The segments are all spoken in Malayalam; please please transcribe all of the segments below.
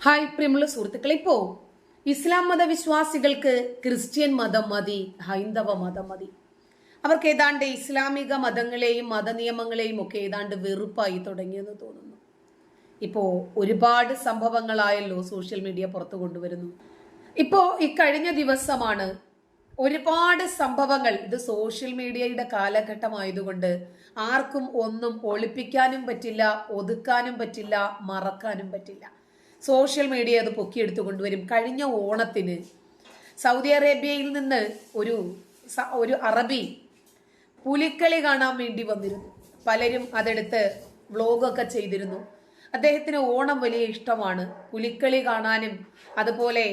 ഹായ് പ്രിയമുള്ള സുഹൃത്തുക്കളെ ഇപ്പോ ഇസ്ലാം മത വിശ്വാസികൾക്ക് ക്രിസ്ത്യൻ മതം മതി ഹൈന്ദവ മതം മതി. അവർക്ക് ഏതാണ്ട് ഇസ്ലാമിക മതങ്ങളെയും മതനിയമങ്ങളെയും ഒക്കെ ഏതാണ്ട് വെറുപ്പായി തുടങ്ങിയെന്ന് തോന്നുന്നു. ഇപ്പോ ഒരുപാട് സംഭവങ്ങളായല്ലോ സോഷ്യൽ മീഡിയ പുറത്തു കൊണ്ടുവരുന്നു. ഇപ്പോ ഈ കഴിഞ്ഞ ദിവസമാണ് ഒരുപാട് സംഭവങ്ങൾ ഇത് സോഷ്യൽ മീഡിയയുടെ കാലഘട്ടമായതുകൊണ്ട് ആർക്കും ഒന്നും ഒളിപ്പിക്കാനും പറ്റില്ല ഒതുക്കാനും പറ്റില്ല മറക്കാനും പറ്റില്ല. സോഷ്യൽ മീഡിയ അത് പൊക്കിയെടുത്തു കൊണ്ടുവരും. കഴിഞ്ഞ ഓണത്തിന് സൗദി അറേബ്യയിൽ നിന്ന് ഒരു ഒരു അറബി പുലിക്കളി കാണാൻ വേണ്ടി വന്നിരുന്നു. പലരും അതെടുത്ത് വ്ളോഗൊക്കെ ചെയ്തിരുന്നു. അദ്ദേഹത്തിന് ഓണം വലിയ ഇഷ്ടമാണ്. പുലിക്കളി കാണാനും അതുപോലെ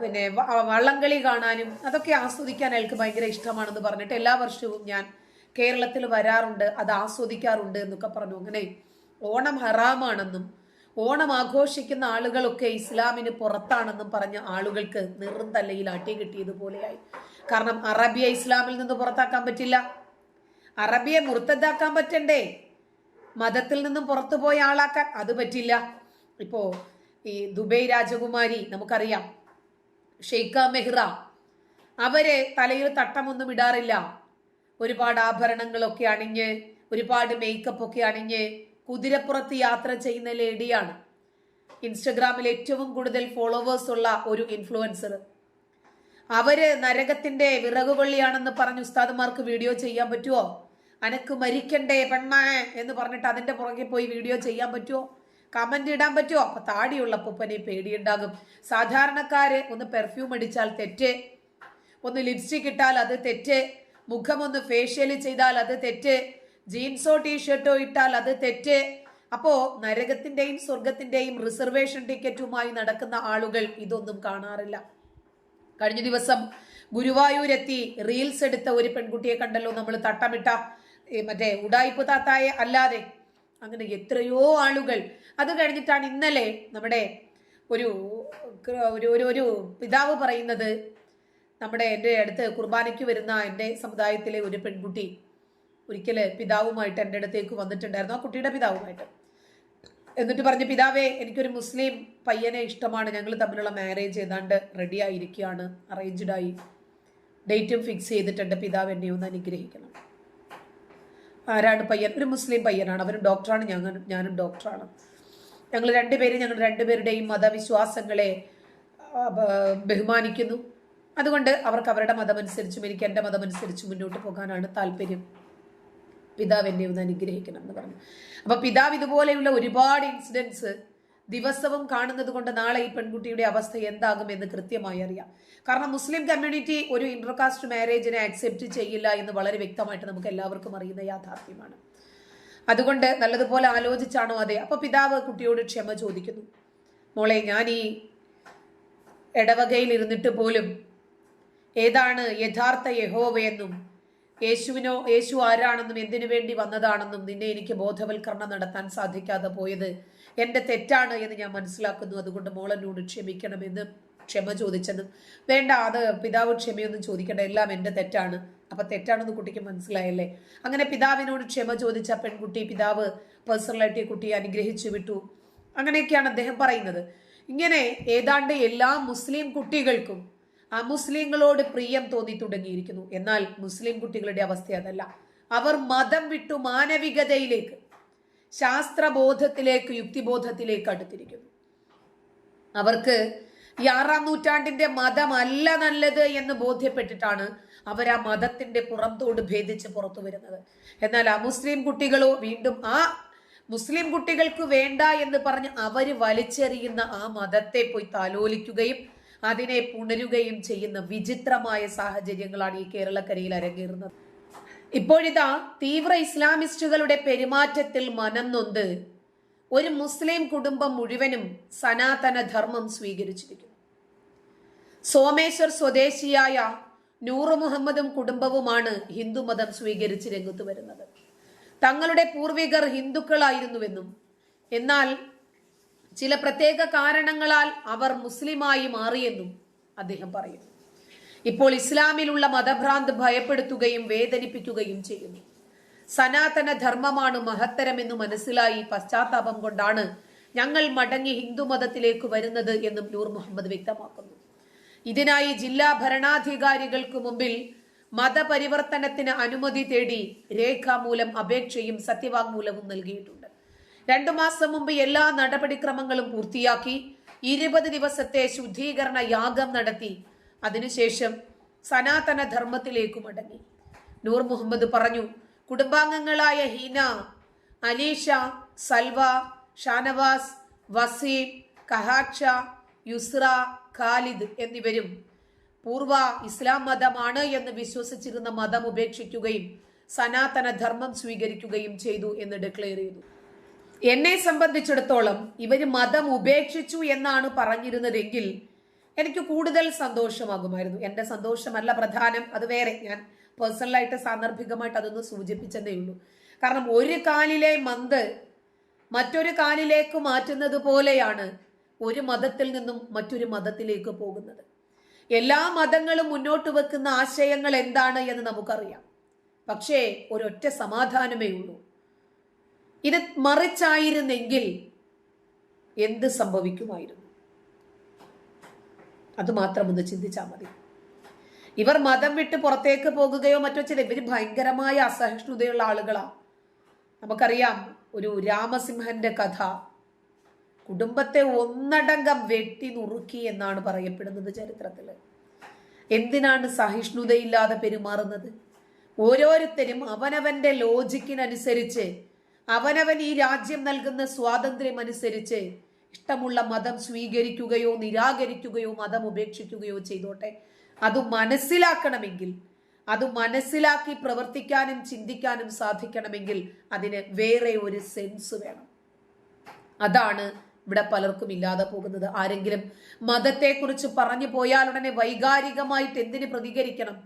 പിന്നെ വള്ളംകളി കാണാനും അതൊക്കെ ആസ്വദിക്കാൻ അയാൾക്ക് ഭയങ്കര ഇഷ്ടമാണെന്ന് പറഞ്ഞിട്ട് എല്ലാ വർഷവും ഞാൻ കേരളത്തിൽ വരാറുണ്ട് അത് ആസ്വദിക്കാറുണ്ട് എന്നൊക്കെ പറഞ്ഞു. അങ്ങനെ ഓണം ഹറാമാണെന്നും ഓണം ആഘോഷിക്കുന്ന ആളുകളൊക്കെ ഇസ്ലാമിന് പുറത്താണെന്നും പറഞ്ഞ ആളുകൾക്ക് നിറം തല്ലയിൽ അടി കിട്ടിയതുപോലെയായി കാരണം അറബിയ ഇസ്ലാമിൽ നിന്ന് പുറത്താക്കാൻ പറ്റില്ല. അറബിയെ മുർത്തദ്ദാക്കാൻ പറ്റണ്ടേ? മതത്തിൽ നിന്നും പുറത്തു പോയ ആളാക്കാൻ അത് പറ്റില്ല. ഇപ്പോ ഈ ദുബൈ രാജകുമാരി നമുക്കറിയാം ഷെയ്ഖ മെഹ്റ അവരെ തലയിൽ തട്ടമൊന്നും ഇടാറില്ല. ഒരുപാട് ആഭരണങ്ങളൊക്കെ അണിഞ്ഞ് ഒരുപാട് മേക്കപ്പ് ഒക്കെ അണിഞ്ഞ് കുതിരപ്പുറത്ത് യാത്ര ചെയ്യുന്ന ലേഡിയാണ്. ഇൻസ്റ്റഗ്രാമിൽ ഏറ്റവും കൂടുതൽ ഫോളോവേഴ്സ് ഉള്ള ഒരു ഇൻഫ്ലുവൻസർ അവർ നരകത്തിന്റെ വിറകുകൊള്ളിയാണെന്ന് പറഞ്ഞ് ഉസ്താദുമാർക്ക് വീഡിയോ ചെയ്യാൻ പറ്റുമോ അനക്ക് മരിക്കണ്ടേ പെണ്ണേ എന്ന് പറഞ്ഞിട്ട് അതിന്റെ പുറകെ പോയി വീഡിയോ ചെയ്യാൻ പറ്റുമോ കമന്റ് ഇടാൻ പറ്റുമോ അപ്പൊ താടിയുള്ള പൂപ്പനെ പേടിയുണ്ടാകും. സാധാരണക്കാര് ഒന്ന് പെർഫ്യൂം അടിച്ചാൽ തെറ്റ്. ഒന്ന് ലിപ്സ്റ്റിക് ഇട്ടാൽ അത് തെറ്റ്. മുഖം ഒന്ന് ഫേഷ്യൽ ചെയ്താൽ അത് തെറ്റ്. ജീൻസോ ടീഷർട്ടോ ഇട്ടാൽ അത് തെറ്റ്. അപ്പോ നരകത്തിന്റെയും സ്വർഗത്തിന്റെയും റിസർവേഷൻ ടിക്കറ്റുമായി നടക്കുന്ന ആളുകൾ ഇതൊന്നും കാണാറില്ല. കഴിഞ്ഞ ദിവസം ഗുരുവായൂരെത്തി റീൽസ് എടുത്ത ഒരു പെൺകുട്ടിയെ കണ്ടല്ലോ നമ്മൾ തട്ടമിട്ട മറ്റേ ഉടായിപ്പ് താത്തായെ അല്ലാതെ. അങ്ങനെ എത്രയോ ആളുകൾ. അത് കഴിഞ്ഞിട്ടാണ് ഇന്നലെ നമ്മുടെ ഒരു ഒരു ഒരു ഒരു പിതാവ് പറയുന്നത് നമ്മുടെ എന്റെ അടുത്ത് കുർബാനയ്ക്ക് വരുന്ന എന്റെ സമുദായത്തിലെ ഒരു പെൺകുട്ടി. ഒരിക്കൽ പിതാവുമായിട്ട് എന്റെ അടുത്തേക്ക് വന്നിട്ടുണ്ടായിരുന്നു ആ കുട്ടിയുടെ പിതാവുമായിട്ട്. എന്നിട്ട് പറഞ്ഞു പിതാവേ എനിക്കൊരു മുസ്ലിം പയ്യനെ ഇഷ്ടമാണ് ഞങ്ങൾ തമ്മിലുള്ള മാരേജ് ഏതാണ്ട് റെഡി ആയിരിക്കുകയാണ് അറേഞ്ച്ഡ് ആയി. ഡേറ്റും ഫിക്സ് ചെയ്തിട്ടുണ്ട് പിതാവ് എന്നെ ഒന്ന് അനുഗ്രഹിക്കണം. ആരാണ് പയ്യൻ? ഒരു മുസ്ലിം പയ്യനാണ് അവരും ഡോക്ടറാണ് ഞങ്ങൾ ഞാനും ഡോക്ടറാണ് ഞങ്ങൾ രണ്ടുപേരും ഞങ്ങൾ രണ്ടുപേരുടെയും മതവിശ്വാസങ്ങളെ ബഹുമാനിക്കുന്നു. അതുകൊണ്ട് അവർക്ക് അവരുടെ മതമനുസരിച്ചും എനിക്ക് എന്റെ മതമനുസരിച്ചും മുന്നോട്ട് പോകാനാണ് താല്പര്യം. പിതാവ് എന്നെ ഒന്ന് അനുഗ്രഹിക്കണം എന്ന് പറഞ്ഞു. അപ്പോൾ പിതാവ് ഇതുപോലെയുള്ള ഒരുപാട് ഇൻസിഡൻസ് ദിവസവും കാണുന്നത് കൊണ്ട് നാളെ ഈ പെൺകുട്ടിയുടെ അവസ്ഥ എന്താകും എന്ന് കൃത്യമായി അറിയാം. കാരണം മുസ്ലിം കമ്മ്യൂണിറ്റി ഒരു ഇന്റർകാസ്റ്റ് മാരേജിനെ അക്സെപ്റ്റ് ചെയ്യില്ല എന്ന് വളരെ വ്യക്തമായിട്ട് നമുക്ക് എല്ലാവർക്കും അറിയുന്ന യാഥാർത്ഥ്യമാണ്. അതുകൊണ്ട് നല്ലതുപോലെ ആലോചിച്ചാണോ അതെ? അപ്പോൾ പിതാവ് കുട്ടിയോട് ക്ഷമ ചോദിക്കുന്നു. മോളെ ഞാൻ ഈ ഇടവകയിൽ ഇരുന്നിട്ട് പോലും ഏതാണ് യഥാർത്ഥ യഹോവയെന്നും യേശുവിനോ യേശു ആരാണെന്നും എന്തിനു വേണ്ടി വന്നതാണെന്നും നിന്നെ എനിക്ക് ബോധവൽക്കരണം നടത്താൻ സാധിക്കാതെ പോയത് എന്റെ തെറ്റാണ് എന്ന് ഞാൻ മനസ്സിലാക്കുന്നു. അതുകൊണ്ട് മോളനോട് ക്ഷമിക്കണമെന്ന് ക്ഷമ ചോദിച്ചെന്നും വേണ്ട അത് പിതാവ് ക്ഷമയൊന്നും ചോദിക്കേണ്ട എല്ലാം എന്റെ തെറ്റാണ്. അപ്പൊ തെറ്റാണെന്ന് കുട്ടിക്ക് മനസ്സിലായല്ലേ? അങ്ങനെ പിതാവിനോട് ക്ഷമ ചോദിച്ച പെൺകുട്ടി പിതാവ് പേഴ്സണലായിട്ട് കുട്ടിയെ അനുഗ്രഹിച്ചു വിട്ടു. അങ്ങനെയൊക്കെയാണ് അദ്ദേഹം പറയുന്നത്. ഇങ്ങനെ ഏതാണ്ട് എല്ലാ മുസ്ലിം കുട്ടികൾക്കും അമുസ്ലിങ്ങളോട് പ്രിയം തോന്നി തുടങ്ങിയിരിക്കുന്നു. എന്നാൽ മുസ്ലിം കുട്ടികളുടെ അവസ്ഥ അതല്ല. അവർ മതം വിട്ടു മാനവികതയിലേക്ക് ശാസ്ത്രബോധത്തിലേക്ക് യുക്തിബോധത്തിലേക്ക് അടുത്തിരിക്കുന്നു. അവർക്ക് ഈ ആറാം നൂറ്റാണ്ടിന്റെ മതമല്ല നല്ലത് എന്ന് ബോധ്യപ്പെട്ടിട്ടാണ് അവർ ആ മതത്തിന്റെ പുറത്തോട് ഭേദിച്ച് പുറത്തു വരുന്നത്. എന്നാൽ ആ മുസ്ലിം കുട്ടികളോ വീണ്ടും ആ മുസ്ലിം കുട്ടികൾക്ക് വേണ്ട എന്ന് പറഞ്ഞ് അവർ വലിച്ചെറിയുന്ന ആ മതത്തെ പോയി താലോലിക്കുകയും അതിനെ പുണരുകയും ചെയ്യുന്ന വിചിത്രമായ സാഹചര്യങ്ങളാണ് ഈ കേരളക്കരയിൽ അരങ്ങേറുന്നത്. ഇപ്പോഴിതാ തീവ്ര ഇസ്ലാമിസ്റ്റുകളുടെ പെരുമാറ്റത്തിൽ മനം നൊന്ത് ഒരു മുസ്ലിം കുടുംബം മുഴുവനും സനാതന ധർമ്മം സ്വീകരിച്ചിരിക്കുന്നു. സോമേശ്വർ സ്വദേശിയായ നൂറ് മുഹമ്മദും കുടുംബവുമാണ് ഹിന്ദുമതം സ്വീകരിച്ച് രംഗത്ത് വരുന്നത്. തങ്ങളുടെ പൂർവികർ ഹിന്ദുക്കളായിരുന്നുവെന്നും എന്നാൽ ചില പ്രത്യേക കാരണങ്ങളാൽ അവർ മുസ്ലിമായി മാറിയെന്നും അദ്ദേഹം പറയുന്നു. ഇപ്പോൾ ഇസ്ലാമിലുള്ള മതഭ്രാന്ത് ഭയപ്പെടുത്തുകയും വേദനിപ്പിക്കുകയും ചെയ്യുന്നു. സനാതന ധർമ്മമാണ് മഹത്തരമെന്ന് മനസ്സിലായി പശ്ചാത്താപം കൊണ്ടാണ് ഞങ്ങൾ മടങ്ങി ഹിന്ദു മതത്തിലേക്ക് വരുന്നത് എന്നും നൂർ മുഹമ്മദ് വ്യക്തമാക്കുന്നു. ഇതിനായി ജില്ലാ ഭരണാധികാരികൾക്ക് മുമ്പിൽ മതപരിവർത്തനത്തിന് അനുമതി തേടി രേഖാമൂലം അപേക്ഷയും സത്യവാങ്മൂലവും നൽകിയിട്ടുണ്ട്. രണ്ടു മാസം മുമ്പ് എല്ലാ നടപടിക്രമങ്ങളും പൂർത്തിയാക്കി ഇരുപത് ദിവസത്തെ ശുദ്ധീകരണ യാഗം നടത്തി. അതിനുശേഷം സനാതന ധർമ്മത്തിലേക്ക് മടങ്ങി. നൂർ മുഹമ്മദ് പറഞ്ഞു കുടുംബാംഗങ്ങളായ ഹീന അലീഷ സൽവ ഷാനവാസ് വസീം കഹാക്ഷ യുസ്ര ഖാലിദ് എന്നിവരും പൂർവ ഇസ്ലാം മതമാണ് എന്ന് വിശ്വസിച്ചിരുന്ന മതം ഉപേക്ഷിക്കുകയും സനാതന ധർമ്മം സ്വീകരിക്കുകയും ചെയ്തു എന്ന് ഡിക്ലെയർ ചെയ്തു. എന്നെ സംബന്ധിച്ചിടത്തോളം ഇവർ മതം ഉപേക്ഷിച്ചു എന്നാണ് പറഞ്ഞിരുന്നതെങ്കിൽ എനിക്ക് കൂടുതൽ സന്തോഷമാകുമായിരുന്നു. എന്റെ സന്തോഷമല്ല പ്രധാനം അത് വേറെ. ഞാൻ പേഴ്സണലായിട്ട് സാന്ദർഭികമായിട്ട് അതൊന്ന് സൂചിപ്പിച്ചതേ ഉള്ളൂ. കാരണം ഒരു കാലിലെ മന്ത് മറ്റൊരു കാലിലേക്ക് മാറ്റുന്നത് പോലെയാണ് ഒരു മതത്തിൽ നിന്നും മറ്റൊരു മതത്തിലേക്ക് പോകുന്നത്. എല്ലാ മതങ്ങളും മുന്നോട്ട് വെക്കുന്ന ആശയങ്ങൾ എന്താണ് എന്ന് നമുക്കറിയാം. പക്ഷേ ഒരൊറ്റ സമാധാനമേ ഉള്ളൂ. ഇത് മറിച്ചായിരുന്നെങ്കിൽ എന്ത് സംഭവിക്കുമായിരുന്നു? അത് മാത്രം ഒന്ന് ചിന്തിച്ചാൽ മതി. ഇവർ മതം വിട്ട് പുറത്തേക്ക് പോകുകയോ മറ്റോ ചില ഇവർ ഭയങ്കരമായ അസഹിഷ്ണുതയുള്ള ആളുകളാണ് നമുക്കറിയാം ഒരു രാമസിംഹന്റെ കഥ കുടുംബത്തെ ഒന്നടങ്കം വെട്ടി നുറുക്കി എന്നാണ് പറയപ്പെടുന്നത് ചരിത്രത്തിൽ എന്തിനാണ് സഹിഷ്ണുതയില്ലാതെ പെരുമാറുന്നത്? ഓരോരുത്തരും അവനവന്റെ ലോജിക്കിനനുസരിച്ച് അവനവൻ ഈ രാജ്യം നൽകുന്ന സ്വാതന്ത്ര്യം അനുസരിച്ച് ഇഷ്ടമുള്ള മതം സ്വീകരിക്കുകയോ നിരാകരിക്കുകയോ മതം ഉപേക്ഷിക്കുകയോ ചെയ്തോട്ടെ. അത് മനസ്സിലാക്കണമെങ്കിൽ അത് മനസ്സിലാക്കി പ്രവർത്തിക്കാനും ചിന്തിക്കാനും സാധിക്കണമെങ്കിൽ അതിന് വേറെ ഒരു സെൻസ് വേണം. അതാണ് ഇവിടെ പലർക്കും ഇല്ലാതെ പോകുന്നത്. ആരെങ്കിലും മതത്തെക്കുറിച്ച് പറഞ്ഞു പോയാൽ ഉടനെ വൈകാരികമായിട്ട് എന്തിന് പ്രതികരിക്കണം?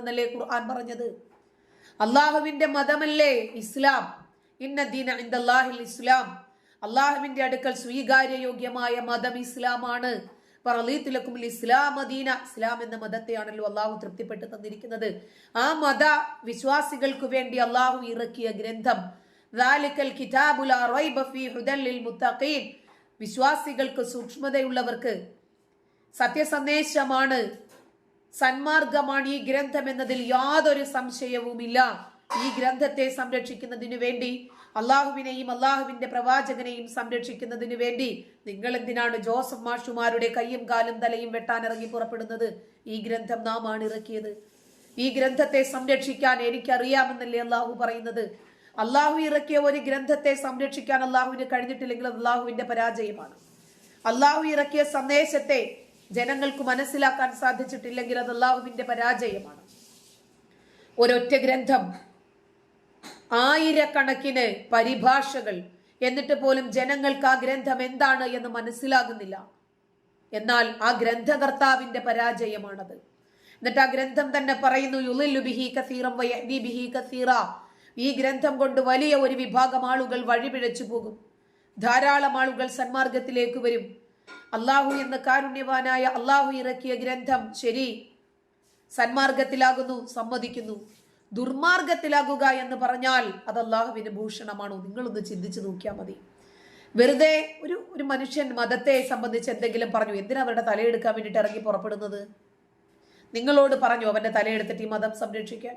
എന്നല്ലേ ഖുർആൻ പറഞ്ഞത്? അള്ളാഹുവിന്റെ മതമല്ലേ ഇസ്ലാം? ഇന്ന ദീന ഇന്ദാഹിൽ ഇസ്ലാം. അള്ളാഹുവിന്റെ അടുക്കൽ സ്വീകാര്യയോഗ്യമായ മതം ഇസ്ലാമാണ്. ഇസ്ലാം ഇസ്ലാം എന്ന മതത്തെയാണല്ലോ അള്ളാഹു തൃപ്തിപ്പെട്ട് തന്നിരിക്കുന്നത്. ആ മത വിശ്വാസികൾക്ക് വേണ്ടി അള്ളാഹു ഇറക്കിയ ഗ്രന്ഥം. വിശ്വാസികൾക്ക് സൂക്ഷ്മതയുള്ളവർക്ക് സത്യസന്ദേശമാണ്. സന്മാർഗമാണ് ഈ ഗ്രന്ഥം എന്നതിൽ യാതൊരു സംശയവുമില്ല. ഈ ഗ്രന്ഥത്തെ സംരക്ഷിക്കുന്നതിനു വേണ്ടി അള്ളാഹുവിനെയും അള്ളാഹുവിന്റെ പ്രവാചകനെയും സംരക്ഷിക്കുന്നതിനു വേണ്ടി നിങ്ങൾ എന്തിനാണ് ജോസഫ് മാഷുമാരുടെ കയ്യും കാലും തലയും വെട്ടാനിറങ്ങി പുറപ്പെടുന്നത്? ഈ ഗ്രന്ഥം നാം ആണ് ഇറക്കിയത്. ഈ ഗ്രന്ഥത്തെ സംരക്ഷിക്കാൻ എനിക്കറിയാമെന്നല്ലേ അള്ളാഹു പറയുന്നത്? അള്ളാഹു ഇറക്കിയ ഒരു ഗ്രന്ഥത്തെ സംരക്ഷിക്കാൻ അള്ളാഹുവിന് കഴിഞ്ഞിട്ടില്ലെങ്കിൽ അള്ളാഹുവിന്റെ പരാജയമാണ്. അള്ളാഹു ഇറക്കിയ സന്ദേശത്തെ ജനങ്ങൾക്ക് മനസ്സിലാക്കാൻ സാധിച്ചിട്ടില്ലെങ്കിൽ അത് അള്ളാഹുവിന്റെ പരാജയമാണ്. ഒരൊറ്റ ഗ്രന്ഥം ആയിരക്കണക്കിന് പരിഭാഷകൾ എന്നിട്ട് പോലും ജനങ്ങൾക്ക് ആ ഗ്രന്ഥം എന്താണ് എന്ന് മനസ്സിലാകുന്നില്ല. എന്നാൽ ആ ഗ്രന്ഥകർത്താവിന്റെ പരാജയമാണത്. എന്നിട്ട് ആ ഗ്രന്ഥം തന്നെ പറയുന്നു യുലിലുബിഹി കസീറം ബിഹി കസീറ. ഈ ഗ്രന്ഥം കൊണ്ട് വലിയ ഒരു വിഭാഗം ആളുകൾ വഴിപിഴച്ചു പോകും. ധാരാളം ആളുകൾ സന്മാർഗത്തിലേക്ക് വരും. അള്ളാഹു എന്ന കാരുണ്യവാനായ അള്ളാഹു ഇറക്കിയ ഗ്രന്ഥം ശരി. സന്മാർഗത്തിലാകുന്നു സമ്മതിക്കുന്നു. ദുർമാർഗത്തിലാകുക എന്ന് പറഞ്ഞാൽ അത് അള്ളാഹുവിന് ഭൂഷണമാണോ? നിങ്ങളൊന്ന് ചിന്തിച്ചു നോക്കിയാൽ മതി. വെറുതെ ഒരു ഒരു മനുഷ്യൻ മതത്തെ സംബന്ധിച്ച് എന്തെങ്കിലും പറഞ്ഞു എന്തിനാ അവരുടെ തലയെടുക്കാൻ വേണ്ടിയിട്ട് ഇറങ്ങി പുറപ്പെടുന്നത്? നിങ്ങളോട് പറഞ്ഞു അവന്റെ തലയെടുത്തിട്ട് ഈ മതം സംരക്ഷിക്കാൻ.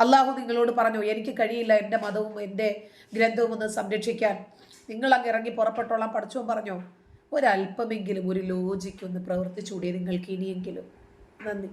അള്ളാഹു നിങ്ങളോട് പറഞ്ഞു എനിക്ക് കഴിയില്ല എന്റെ മതവും എന്റെ ഗ്രന്ഥവും ഒന്ന് സംരക്ഷിക്കാൻ. നിങ്ങൾ അങ്ങ് ഇറങ്ങി പുറപ്പെട്ടോളാം പഠിച്ചോ പറഞ്ഞോ? ഒരല്പമെങ്കിലും ഒരു ലോജിക്ക് ഒന്ന് പ്രവർത്തിച്ചുകൂടിയ നിങ്ങൾക്ക് ഇനിയെങ്കിലും. നന്ദി.